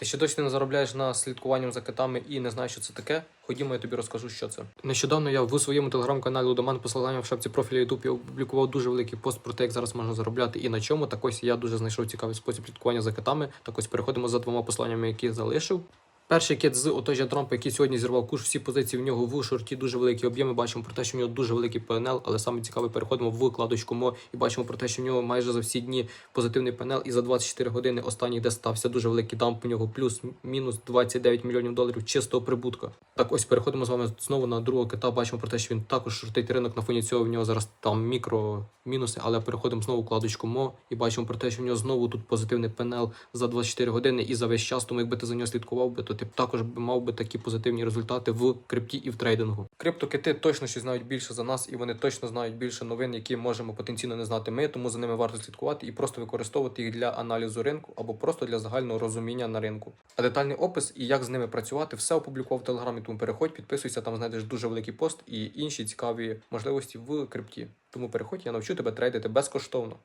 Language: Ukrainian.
Ти ще досі не заробляєш на слідкуванням за китами і не знаєш, що це таке? Ходімо, я тобі розкажу, що це. Нещодавно я в своєму телеграм-каналі Лудоман посилання в шапці профілю YouTube я опублікував дуже великий пост про те, як зараз можна заробляти і на чому. Так ось я дуже знайшов цікавий спосіб слідкування за китами. Так ось переходимо за двома посланнями, які залишив. Перший кит з отожа Трампа, який сьогодні зірвав куш, всі позиції в нього в шорті дуже великі об'єми. Бачимо про те, що в нього дуже великий ПНЛ, але саме цікаве, переходимо в кладочку МО і бачимо про те, що в нього майже за всі дні позитивний ПНЛ, і за 24 години останніх, де стався дуже великий дамп у нього, плюс-мінус 29 мільйонів доларів чистого прибутка. Так, ось переходимо з вами знову на другого кита. Бачимо про те, що він також шортить ринок. На фоні цього в нього зараз там мікро мінуси, але переходимо знову в кладочку МО і бачимо про те, що в нього знову тут позитивний ПНЛ за 24 години і за весь час. Тому якби ти за нього слідкував би, то ти також мав би такі позитивні результати в крипті і в трейдингу. Криптокити точно щось знають більше за нас, і вони точно знають більше новин, які можемо потенційно не знати ми. Тому за ними варто слідкувати і просто використовувати їх для аналізу ринку або просто для загального розуміння на ринку. А детальний опис і як з ними працювати, все опублікував в телеграмі. Тому переходь, підписуйся, там знайдеш дуже великий пост і інші цікаві можливості в крипті. Тому переходь, я навчу тебе трейдити безкоштовно.